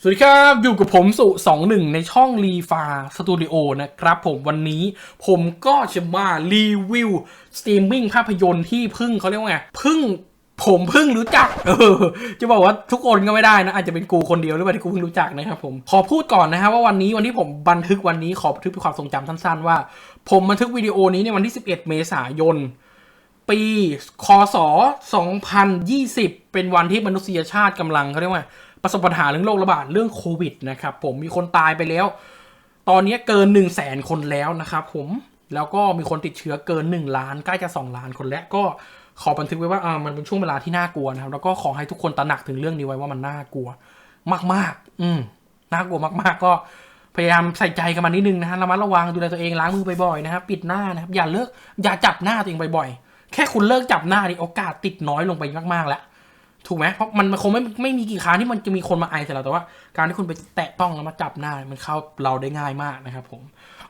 สวัสดีครับอยู่กับผมสุสองหนึ่งในช่องรีฟาสตูดิโอนะครับผมวันนี้ผมก็จะมารีวิวสตรีมมิ่งภาพยนตร์ที่พึ่งเขาเรียกว่าไงพึ่งผมเพิ่งรู้จัก เออ จะบอกว่าทุกคนก็ไม่ได้นะ อาจจะเป็นกูคนเดียวหรือเปล่าที่กูเพิ่งรู้จักนะครับผม ขอพูดก่อนนะครับว่าวันนี้วันที่ผมบันทึกวันนี้ขอบันทึกเป็นความทรงจำสั้นๆ ว่า ผมบันทึกวิดีโอนี้ในวันที่ 11 เมษายน ปีคศ2020 เป็นวันที่มนุษยชาติกำลังเขาเรียกว่า ประสบปัญหาเรื่องโรคระบาดเรื่องโควิดนะครับผมมีคนตายไปแล้ว ตอนนี้เกิน 1 0 0 0 0แสนคนแล้วนะครับผมแล้วก็มีคนติดเชื้อเกิน 1 ล้านใกล้จะ 2 ล้านคนแล้วก็ขอบันทึกไว้ว่าอ่ามันเป็นช่วงเวลาที่น่ากลัวนะครับ แล้วก็ขอให้ทุกคนตระหนักถึงเรื่องนี้ไว้ว่ามันน่ากลัว มากๆ อืมน่ากลัวมาก ๆ ก็พยายามใส่ใจกับมันนิดนึงนะฮะระมัดระวังดูแลตัวเองล้างมือบ่อยๆนะครับปิดหน้านะครับอย่าเลิกอย่าจับหน้าตัวเองบ่อยๆแค่คุณเลิกจับหน้าดิโอกาสติดน้อยลงไปมากๆแล้ว ถูกไหมเพราะมันมันคงไม่ไม่มีกี่ครั้งที่มันจะมีคนมาไอใส่เราแต่ว่า การที่คุณไปแตะต้องแล้วมาจับหน้ามันเข้าเราได้ง่ายมากนะครับ ผม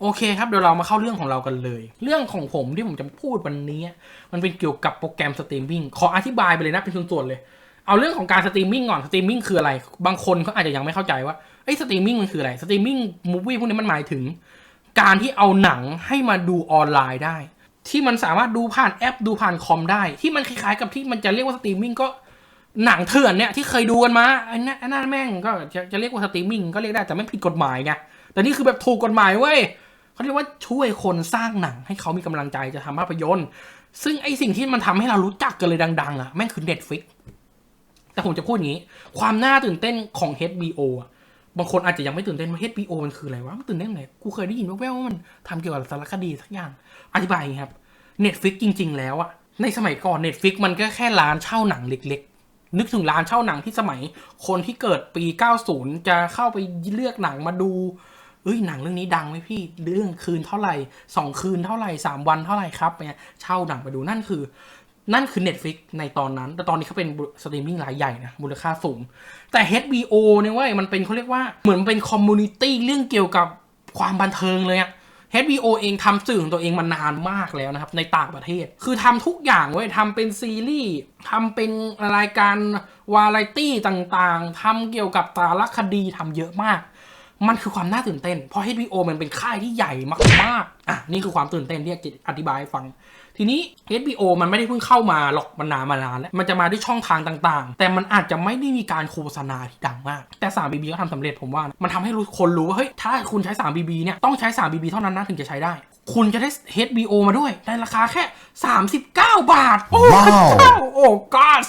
โอเคครับเดี๋ยวเรามาเข้าเรื่องของเรากันเลย เรื่องของผมที่ผมจะพูดวันนี้ มันเป็นเกี่ยวกับโปรแกรมสตรีมมิ่งขออธิบายไปเลยนะเป็นส่วนๆเลย เอาเรื่องของการสตรีมมิ่งก่อนสตรีมมิ่งคืออะไร บางคนเขาอาจจะยังไม่เข้าใจว่าไอ้สตรีมมิ่งมันคืออะไรสตรีมมิ่งมูฟวี่พวกนี้มันหมายถึง การที่เอาหนังให้มาดูออนไลน์ได้ ที่มันสามารถดูผ่านแอปดูผ่านคอมได้ ที่มันคล้ายๆกับที่มันจะเรียกว่าสตรีมมิ่งก็ หนังเถื่อนเนี่ยที่เคยดูกันมาไอ้นั่นไอ้นั่นแม่งก็จะจะเรียกว่าสตรีมมิ่งก็เรียกได้แต่ไม่ผิดกฎหมายไงแต่นี่คือแบบถูกกฎหมายเว้ยเขาเรียกว่าช่วยคนสร้างหนังให้เขามีกำลังใจจะทำภาพยนตร์ ซึ่งไอสิ่งที่มันทำให้เรารู้จักกันเลยดัง ๆ อะแม่งคือ Netflix แต่ผมจะพูดอย่างนี้ ความน่าตื่นเต้นของ HBO อะบางคนอาจจะยังไม่ตื่นเต้นว่า HBO มันคืออะไรวะมันตื่นเต้นไหนกูเคยได้ยินแว่วๆว่ามันทำเกี่ยวกับสารคดีสักอย่างอธิบายครับ Netflix จริง ๆ แล้วอะในสมัยก่อน Netflix มันก็แค่ร้านเช่าหนังเล็ก นึกถึงร้านเช่าหนังที่สมัย คนที่เกิดปี 90 จะเข้าไปเลือกหนังมาดูเอ้ยหนังเรื่องนี้ดังไหมพี่เรื่องคืนเท่าไหร่สองคืนเท่าไหร่สามวันเท่าไหร่ครับเนี่ยเช่าหนังไปดูนั่นคือ นั่นคือ Netflix ในตอนนั้น แต่ตอนนี้เขาเป็นสตรีมมิ่งรายใหญ่นะมูลค่าสูง แต่ HBO เนี่ยว้ยมันเป็นเขาเรียกว่าเหมือนมันเป็นคอมมูนิตี้เรื่องเกี่ยวกับความบันเทิงเลยอะ HBO เองทำสื่อของตัวเองมานานมากแล้วนะครับ ในต่างประเทศ คือทำทุกอย่างเว้ยทำเป็นซีรีส์ทำเป็นรายการวาไรตี้ต่างๆทำเกี่ยวกับสารคดีทำเยอะมาก มันคือความน่าตื่นเต้น เพราะ HBO มันเป็นค่ายที่ใหญ่มากๆอะนี่คือความตื่นเต้นที่จะอธิบายให้ฟัง ทีนี้ HBO มันไม่ได้เพิ่งเข้ามาหรอกมันนานมานานแล้วมันจะมาด้วยช่องทางต่างๆ แต่มันอาจจะไม่ได้มีการโฆษณาที่ดังมาก แต่ 3BB ก็ทำสำเร็จผมว่านะมันทำให้คนรู้ว่าเฮ้ยถ้าคุณใช้ 3BB เนี่ยต้องใช้ 3BB เท่านั้นนะถึงจะใช้ได้ คุณจะได้ HBO มาด้วยในราคาแค่ 39 บาท โอ้ว้าว พระเจ้าโอ้กอส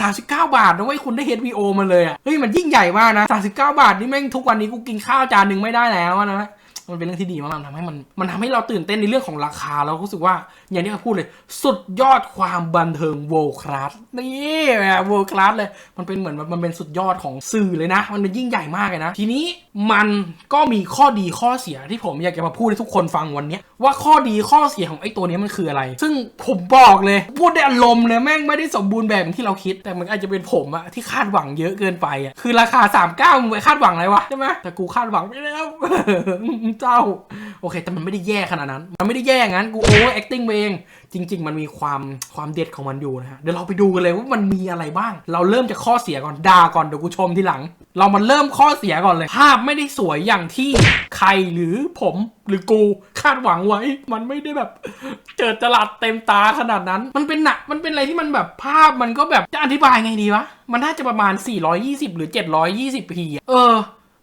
39 บาทนะเว้ยคุณได้ HBO มาเลยอะ เฮ้ย มันยิ่งใหญ่มากนะ 39 บาทนี่แม่งทุกวันนี้กูกินข้าวจานหนึ่งไม่ได้แล้วอะนะ มันเป็นเรื่องที่ดีมากมันทำให้มันมันทำให้เราตื่นเต้นในเรื่องของราคาแล้วรู้สึกว่าอย่างที่เขาพูดเลย สุดยอดความบันเทิง world class นี่แบบ world class เลย มันเป็นเหมือนมันเป็นสุดยอดของสื่อเลยนะ มันเป็นยิ่งใหญ่มากเลยนะ ทีนี้มันก็มีข้อดีข้อเสียที่ผมอยากจะมาพูดให้ทุกคนฟังวันนี้ว่าข้อดีข้อเสียของไอ้ตัวนี้มันคืออะไร ซึ่งผมบอกเลย พูดได้อารมณ์เลยแม่งไม่ได้สมบูรณ์แบบอย่างที่เราคิด แต่มันอาจจะเป็นผมอะที่คาดหวังเยอะเกินไปอะคือราคา 39มึงไปคาดหวังอะไรวะใช่ไหมแต่กูคาดหวังไปแล้วเจ้า โอเค แต่มันไม่ได้แย่ขนาดนั้น มันไม่ได้แย่งั้น กูโอเวอร์แอคติ้งเอง จริง ๆ มันมีความความเด็ดของมันอยู่นะฮะ เดี๋ยวเราไปดูกันเลยว่ามันมีอะไรบ้าง เราเริ่มจากข้อเสียก่อน ด่าก่อน เดี๋ยวกูชมทีหลัง เรามาเริ่มข้อเสียก่อนเลย ภาพไม่ได้สวยอย่างที่ใครหรือผมหรือกูคาดหวังไว้ มันไม่ได้แบบ เจิดจรัสเต็มตาขนาดนั้น มันเป็นหนัก มันเป็นอะไรที่มันแบบภาพมันก็แบบจะอธิบายไงดีวะ มันน่าจะประมาณ 420 หรือ 720p อเออ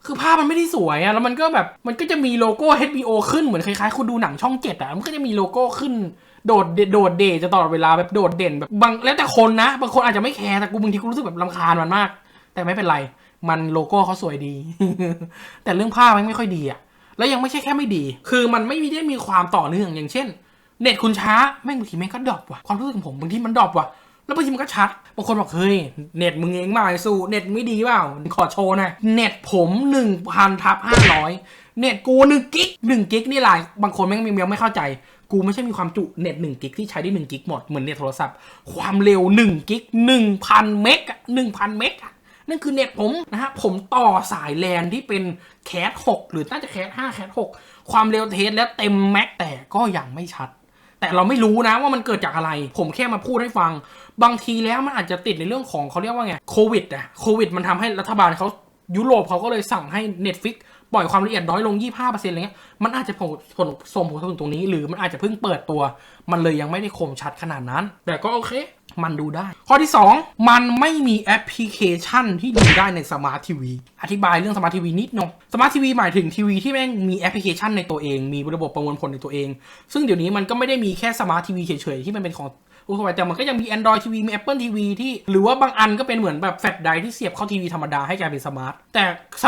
คือภาพมันไม่ได้สวยอะแล้วมันก็แบบมันก็จะมีโลโก้ HBO ขึ้นเหมือนคล้ายๆคุณดูหนังช่องเจ็ดอะมันก็จะมีโลโก้ขึ้นโดดเดโดดเด่จะตลอดเวลาแบบโดดเด่นแบบบางแล้วแต่คนนะ บางคนอาจจะไม่แคร์แต่กูบางทีกูรู้สึกแบบรำคาญมันมาก แต่ไม่เป็นไร มันโลโก้เขาสวยดี แต่เรื่องภาพมันไม่ค่อยดีอะแล้วยังไม่ใช่แค่ไม่ดี คือมันไม่ได้มีความต่อเนื่องอย่างเช่น เน็ตคุณช้าแม่งบางทีแม่งก็ดรอปว่ะความรู้สึกของผมบางทีมันดรอปว่ะ แล้วบางทีมันก็ชัด บางคนบอกเฮ้ยเน็ตมึงเองมาไอ้สู้เน็ตไม่ดีเปล่า ขอโชว์หน่อยเน็ตผมหนึ่งพันทับห้าร้อยเน็ตกูหนึ่งกิกหนึ่งกิกนี่หลายบางคนแม่งยังไม่เข้าใจ กูไม่ใช่มีความจุเน็ตหนึ่งกิกที่ใช้ได้หนึ่งกิกหมดเหมือนเน็ตโทรศัพท์ ความเร็วหนึ่งกิกหนึ่งพันเมกอะหนึ่งพันเมกอะนั่นคือเน็ตผมนะฮะ ผมต่อสายแลนที่เป็นแคสหกหรือน่าจะแคสห้าแคสหกความเร็วเทสและเต็มแม็กแต่ก็ยังไม่ชัด แต่เราไม่รู้นะว่ามันเกิดจากอะไร ผมแค่มาพูดให้ฟัง บางทีแล้วมันอาจจะติดในเรื่องของเขาเรียกว่าไงโควิดอะโควิดมันทำให้รัฐบาลเขายุโรปเขาก็เลยสั่งให้ Netflix ปล่อยความละเอียดน้อยลง 25%อะไรเงี้ย มันอาจจะผลผลส่งผลถึงตรงนี้ หรือมันอาจจะเพิ่งเปิดตัว มันเลยยังไม่ได้คมชัดขนาดนั้น แต่ก็โอเค มันดูได้ ข้อที่ 2 มันไม่มีแอปพลิเคชันที่ดูได้ในสมาร์ททีวีอธิบายเรื่องสมาร์ททีวีนิดหนึงสมาร์ททีวีหมายถึงทีวีที่แม่งมีแอปพลิเคชันในตัวเอง มีระบบประมวลผลในตัวเอง ซึ่งเดี๋ยวนี้มันก็ไม่ได้มีแค่สมาร์ททีวีเฉยๆที่มันเป็นของ อุปกรณ์แต่มันก็ยังมี Android TV มี Apple TV ที่หรือว่าบางอันก็เป็นเหมือนแบบแฟลชไดร์ที่เสียบเข้าทีวีธรรมดาให้กลายเป็นสมาร์ทแต่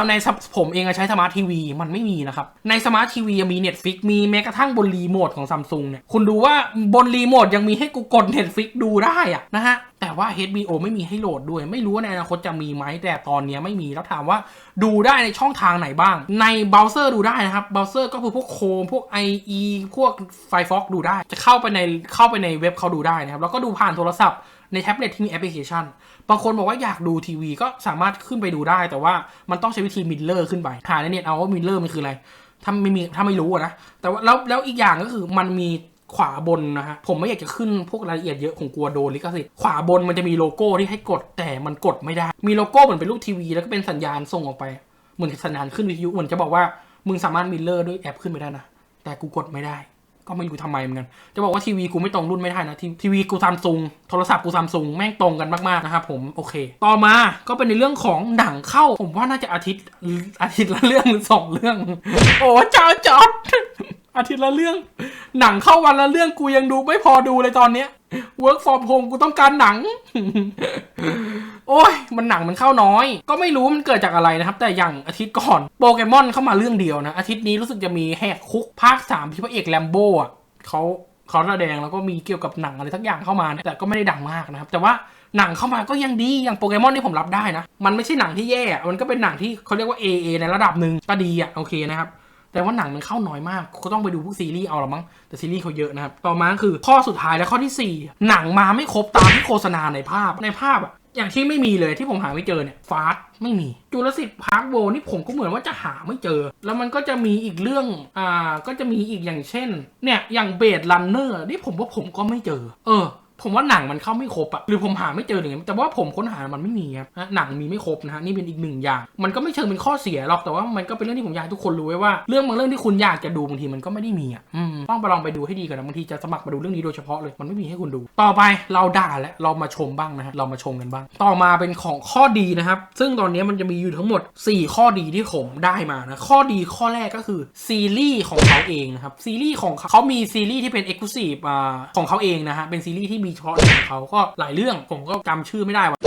ในผมเองอะใช้สมาร์ททีวีมันไม่มีนะครับ ในสมาร์ททีวียังมี Netflix มีแม้กระทั่งบนรีโมทของซัมซุงเนี่ยคุณดูว่าบนรีโมทยังมีให้กูกด Netflix ดูได้อะนะฮะ แต่ว่า HBO ไม่มีให้โหลดด้วย ไม่รู้ว่าในอนาคตจะมีไหมแต่ตอนนี้ไม่มีแล้วถามว่าดูได้ในช่องทางไหนบ้าง ในเบราว์เซอร์ดูได้นะครับเบราว์เซอร์ก็คือพวกโคมพวก IE พวก Firefox ดูได้ จะเข้าไปในเข้าไปในเว็บเขาดูได้นะครับ แล้วก็ดูผ่านโทรศัพท์ในแท็บเล็ตที่มีแอปพลิเคชัน บางคนบอกว่าอยากดูทีวีก็สามารถขึ้นไปดูได้ แต่ว่ามันต้องใช้วิธีมิลเลอร์ขึ้นไปหาในเน็ตเอาว่ามิลเลอร์มันคืออะไรถ้าไม่มีถ้าไม่รู้นะแต่ว่าแล้วแล้วอีกอย่างก็คือมันมี ขวาบนนะฮะผมไม่อยากจะขึ้นพวกรายละเอียดเยอะผมกลัวโดนลิขสิทธิ์ขวาบนมันจะมีโลโก้ที่ให้กดแต่มันกดไม่ได้ มีโลโก้เหมือนเป็นรูปทีวีแล้วก็เป็นสัญญาณส่งออกไปเหมือนสัญญาณขึ้นวิทยุเหมือนจะบอกว่ามึงสามารถมิลเลอร์ด้วยแอปขึ้นไปได้นะแต่กูกดไม่ได้ ก็ไม่รู้ทำไมเหมือนกันจะบอกว่าทีวีกูไม่ตรงรุ่นไม่ได้นะทีทีวีกูซัมซุงโทรศัพท์กูซัมซุงแม่งตรงกันมากๆนะครับผมโอเค ต่อมาก็เป็นในเรื่องของหนังเข้า ผมว่าน่าจะอาทิตย์อาทิตย์ละเรื่องหรือสองเรื่อง โอ้เจ้าจอด อาทิตย์ละเรื่อง หนังเข้าวันละเรื่องกูยังดูไม่พอดูเลยตอนเนี้ย work from home กูต้องการหนัง โอ้ย มันหนังมันเข้าน้อย ก็ไม่รู้มันเกิดจากอะไรนะครับ แต่อย่างอาทิตย์ก่อนโปเกมอนเข้ามาเรื่องเดียวนะ อาทิตย์นี้รู้สึกจะมีแหกคุกภาคสามที่พระเอกแลมโบ้อะเขาเขาแสดงแล้วก็มีเกี่ยวกับหนังอะไรทักอย่างเข้ามานะแต่ก็ไม่ได้ดังมากนะครับ แต่ว่าหนังเข้ามาก็ยังดีอย่างโปเกมอนที่ผมรับได้นะ มันไม่ใช่หนังที่แย่ มันก็เป็นหนังที่เขาเรียกว่า AA ในระดับหนึ่งก็ดีอะโอเคนะครับ แต่ว่าหนังมันเข้าน้อยมากก็ต้องไปดูพวกซีรีส์เอาละมั้งแต่ซีรีส์เขาเยอะนะครับต่อมาคือข้อสุดท้ายและข้อที่ 4 หนังมาไม่ครบตามที่โฆษณาในภาพในภาพอะอย่างที่ไม่มีเลยที่ผมหาไม่เจอเนี่ยฟาสไม่มีจูราสสิกพาร์คโวนี่ผมก็เหมือนว่าจะหาไม่เจอ แล้วมันก็จะมีอีกเรื่องอ่าก็จะมีอีกอย่างเช่น เนี่ยอย่างเบดลันเนอร์นี่ผมว่าผมก็ไม่เจอ เออ ผมว่าหนังมันเข้าไม่ครบอะหรือผมหาไม่เจอหรือไงแต่ว่าผมค้นหามันไม่มีครับนะหนังมีไม่ครบนะฮะนี่เป็นอีกหนึ่งอย่าง มันก็ไม่เชิงเป็นข้อเสียหรอกแต่ว่ามันก็เป็นเรื่องที่ผมอยากให้ทุกคนรู้ไว้ว่าเรื่องบางเรื่องที่คุณอยากจะดูบางทีมันก็ไม่ได้มีอะอต้องไปลองไปดูให้ดีก่อนนะบางทีจะสมัครมาดูเรื่องนี้โดยเฉพาะเลยมันไม่มีให้คุณดู ต่อไปเราด่าและเรามาชมบ้างนะฮะเรามาชมกันบ้าง ต่อมาเป็นของข้อดีนะครับ ซึ่งตอนนี้มันจะมีอยู่ทั้งหมด 4 ข้อดีที่ผมได้มานะข้อดีข้อแรกก็คือซีรีส์ของเขาเองนะครับซีรีส์ของเขาเขามีซีรีส์ที่เป็น e x c l u s i v e อ่าของเขาเองนะฮะเป็นซีรีส์ที่มีเฉพาะของเขาก็หลายเรื่องผมก็จำชื่อไม่ได้ว่า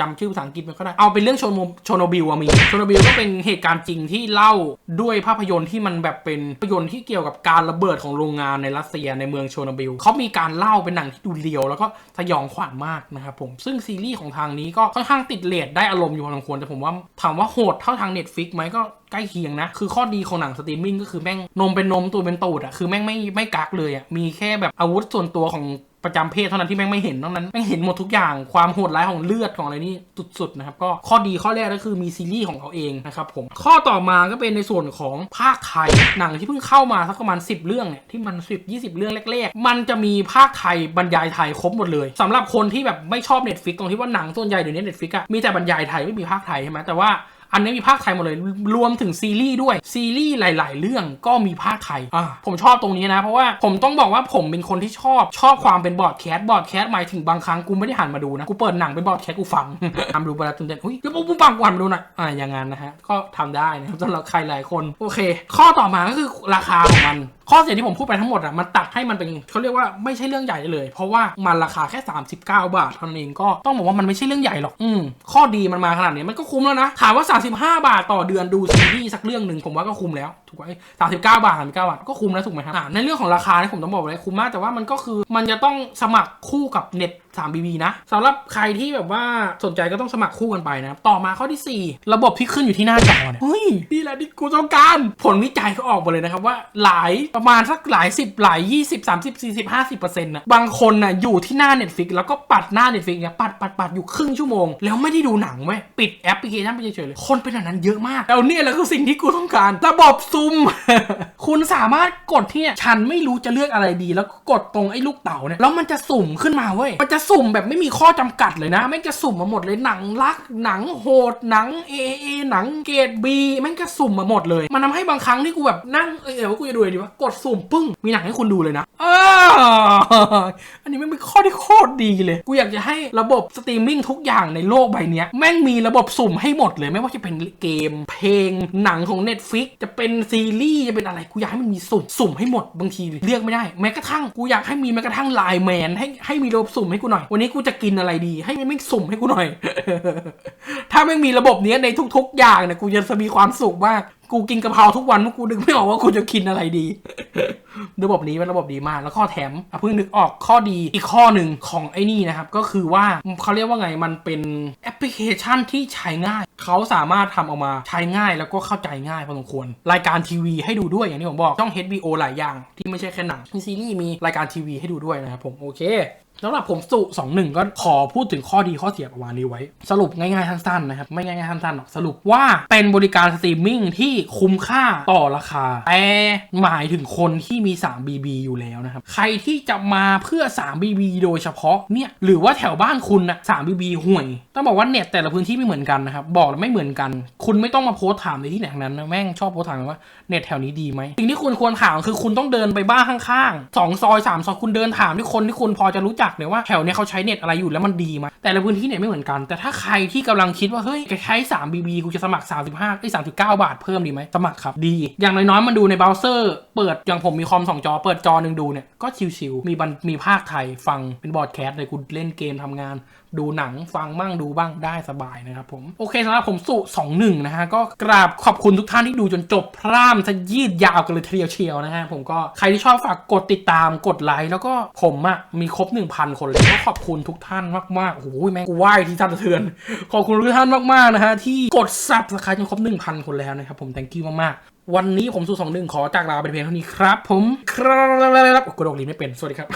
จำชื่อภาษาอังกฤษมันก็ได้ เอาเป็นเรื่องโชโนโชโนบิลอะมี โชโนบิลก็เป็นเหตุการณ์จริงที่เล่าด้วยภาพยนตร์ที่มันแบบเป็นภาพยนตร์ที่เกี่ยวกับการระเบิดของโรงงานในรัสเซียในเมืองโชโนบิลเขามีการเล่าเป็นหนังที่ดูเรียว แล้วก็สยองขวัญมากนะครับผม ซึ่งซีรีส์ของทางนี้ก็ค่อนข้างติดเลทได้อารมณ์อยู่พอสมควรแต่ผมว่าถามว่าโหดเท่าทาง Netflix ไหมก็ใกล้เคียงนะ คือข้อดีของหนังสตรีมมิ่งก็คือแม่งนมเป็นนมตัวเป็นตูดอะคือแม่งไม่ไม่กักเลยอะมีแค่แบบอาวุธส่วนตัวของ ประจำเพศเท่านั้นที่แม่งไม่เห็นนอกนั้นแม่งเห็นหมดทุกอย่างความโหดร้ายของเลือดของอะไรนี่สุดๆนะครับก็ข้อดีข้อแรกก็คือมีซีรีส์ของเขาเองนะครับผมข้อต่อมาก็เป็นในส่วนของภาคไทยหนังที่เพิ่งเข้ามาสักประมาณ 10 เรื่องเนี่ยที่มัน 10 20 เรื่องแรกๆ มันจะมีภาคไทยบรรยายไทยครบหมดเลยสำหรับคนที่แบบไม่ชอบ Netflix ตรงที่ว่าหนังส่วนใหญ่เดี๋ยวนี้ Netflix อะมีแต่บรรยายไทยไม่มีภาคไทยใช่ไหมแต่ว่า อันนี้มีภาคไทยหมดเลย รวมถึงซีรีส์ด้วย ซีรีส์หลาย ๆ เรื่องก็มีภาคไทยอ่าผมชอบตรงนี้นะ เพราะว่าผมต้องบอกว่าผมเป็นคนที่ชอบ ชอบความเป็นบอดแคสต์บอดแคสต์หมายถึงบางครั้งกูไม่ได้หันมาดูนะ กูเปิดหนังเป็นบอดแคสต์กูฟังทำดูไปแล้วตื่นเต้นอุ้ยเดี๋ยวปุ๊บปังกวนมาดูหน่อยอ่าอย่างงั้นนะฮะก็ทำได้นะครับสำหรับใครหลายคนโอเค ข้อต่อมาก็คือราคาของมัน ข้อเสียที่ผมพูดไปทั้งหมดอะมันตัดให้มันเป็นเขาเรียกว่าไม่ใช่เรื่องใหญ่เลย เพราะว่ามันราคาแค่ 39 บาทเท่านั้นเองก็ต้องบอกว่ามันไม่ใช่เรื่องใหญ่หรอกอืมข้อดีมันมาขนาดนี้มันก็คุ้มแล้วนะถามว่า 35 บาทต่อเดือนดูซีรีส์สักเรื่องหนึ่งผมว่าก็คุ้มแล้วถูกไหมสามสิบเก้าบาทสามสิบเก้าบาทก็คุ้มแล้วถูกไหมครับในเรื่องของราคาเนี่ยผมต้องบอกเลยคุ้มมากแต่ว่ามันก็คือมันจะต้องสมัครคู่กับเน็ต 3 BB นะสำหรับใครที่แบบว่าสนใจก็ต้องสมัครคู่กันไปนะครับต่อมาข้อที่ 4 ระบบที่ขึ้นอยู่ที่หน้าจอเนี่ยเฮ้ยนี่แหละที่กูต้องการ ผลวิจัยเขาออกมาเลยนะครับว่าหลายประมาณสักหลายสิบหลาย 20 30 40 50เปอร์เซ็นต์นะบางคนน่ะอยู่ที่หน้า Netflix แล้วก็ปัดหน้า Netflix เนี่ยปัดปัดปัดอยู่ครึ่งชั่วโมง แล้วไม่ได้ดูหนังเว้ยปิดแอปพลิเคชันไปเฉยๆเลยคนเป็นแบบนั้นเยอะมากแล้วเนี่ยแหละคือสิ่งที่กูต้องการ ระบบซุ่มคุณสามารถกดที่เนี่ยฉันไม่รู้จะเลือกอะไรดี แล้วก็กดตรงไอ้ลูกเต๋าเนี่ยแล้วมันจะสุ่มขึ้นมาเว้ยมันจะสุ่มแบบไม่มีข้อจำกัดเลยนะไม่งจะสุ่มมาหมดเลยหนังรัก หนังโหดหนังเอเอหนังเกรดบีแม่งจะสุ่มมาหมดเลย มันทำให้บางครั้งที่กูแบบนั่งเออเออว่ากูจะดูดีวะกดสุ่มปึ้งมีหนังให้คุณดูเลยนะออันนี้ไม่เป็นข้อที่โคตรดีเลย กูอยากจะให้ระบบสตรีมมิ่งทุกอย่างในโลกใบนี้แม่งมีระบบสุ่มให้หมดเลยไม่ว่าจะเป็นเกม เพลงหนังของ Netflix จะเป็นซีรีส์จะเป็นอะไรกูอยากให้มันมีสุ่มสุ่มให้หมดบางทีเลือกไม่ได้ แม้กระทั่งกูอยากให้มีแม้กระทั่งไลน์แมนให้ให้มีระบบสุ่มให้กูหน่อย วันนี้กูจะกินอะไรดี ให้มันไม่สุ่มให้กูหน่อย ถ้าไม่มีระบบเนี้ยในทุก ๆ อย่างเนี่ยกูจะมีความสุขมาก กูกินกะเพราทุกวันเพราะกูนึกไม่ออกว่ากูจะกินอะไรดี ระบบนี้เป็นระบบดีมาก แล้วข้อแถมเพิ่งนึกออกข้อดีอีกข้อหนึ่งของไอ้นี่นะครับ ก็คือว่าเขาเรียกว่าไงมันเป็นแอปพลิเคชันที่ใช้ง่ายเขาสามารถทำออกมาใช้ง่ายแล้วก็เข้าใจง่ายพอสมควร รายการทีวีให้ดูด้วยอย่างที่ผมบอกช่อง HBO หลายอย่างที่ไม่ใช่แค่หนังมีซีรีส์มีรายการทีวีให้ดูด้วยนะครับผมโอเค สำหรับผมสุสองหนึ่งก็ขอพูดถึงข้อดีข้อเสียประมาณนี้ไว้ สรุปง่ายๆสั้นๆนะครับ ไม่ง่ายๆสั้นๆหรอกสรุปว่าเป็นบริการสตรีมมิ่งที่คุ้มค่าต่อราคา แต่หมายถึงคนที่มี 3 BB อยู่แล้วนะครับ ใครที่จะมาเพื่อ 3 BB โดยเฉพาะเนี่ยหรือว่าแถวบ้านคุณนะ 3 BB ห่วย ต้องบอกว่าเน็ตแต่ละพื้นที่ไม่เหมือนกันนะครับ บอกไม่เหมือนกัน คุณไม่ต้องมาโพสถามในที่ไหนทั้งนั้นนะแม่งชอบโพสถามว่าเน็ตแถวนี้ดีไหมสิ่งที่คุณควรถามคือคุณต้องเดินไปบ้านข้างๆสองซอยสามซอยคุณเดินถามที่คนที่คุณพอจะรู้จักเลยว่าแถวเนี้ยเขาใช้เน็ตอะไรอยู่แล้วมันดีไหมแต่ละพื้นที่เน็ตไม่เหมือนกัน แต่ถ้าใครที่กำลังคิดว่าเฮ้ยใช้ 3 BB กูจะสมัคร 35ไอ้39 บาทเพิ่มดีไหมสมัครครับดี อย่างน้อยๆมันดูในเบราว์เซอร์เปิดอย่างผมมีคอมสองจอ เปิดจอหนึ่งดูเนี่ยก็ชิวๆมีบันมีภาคไทยฟังเป็นบอร์ดแคสต์เลยกูเล่นเกมทำงาน ดูหนังฟังบ้างดูบ้างได้สบายนะครับผม โอเคสำหรับผมสุสองหนึ่งนะฮะ ก็กราบขอบคุณทุกท่านที่ดูจนจบพร่ำจะยืดยาวกันเลยทีเดียวเชียวนะฮะ ผมก็ใครที่ชอบฝากกดติดตามกดไลค์แล้วก็ผมอะมีครบ 1,000 คนเลยก็ขอบคุณทุกท่านมากๆโอ้โหแม่งกูไหว้ที่ท่านสะเทือน ขอบคุณทุกท่านมากๆนะฮะที่กดซับสไครต์จนครบ 1,000 คนแล้วนะครับผม thank you มากๆวันนี้ผมสุสองหนึ่งขอจากลาไปเพียงเท่านี้ครับ ผม ครับกระโดดลิ้นไม่เป็น สวัสดีครับ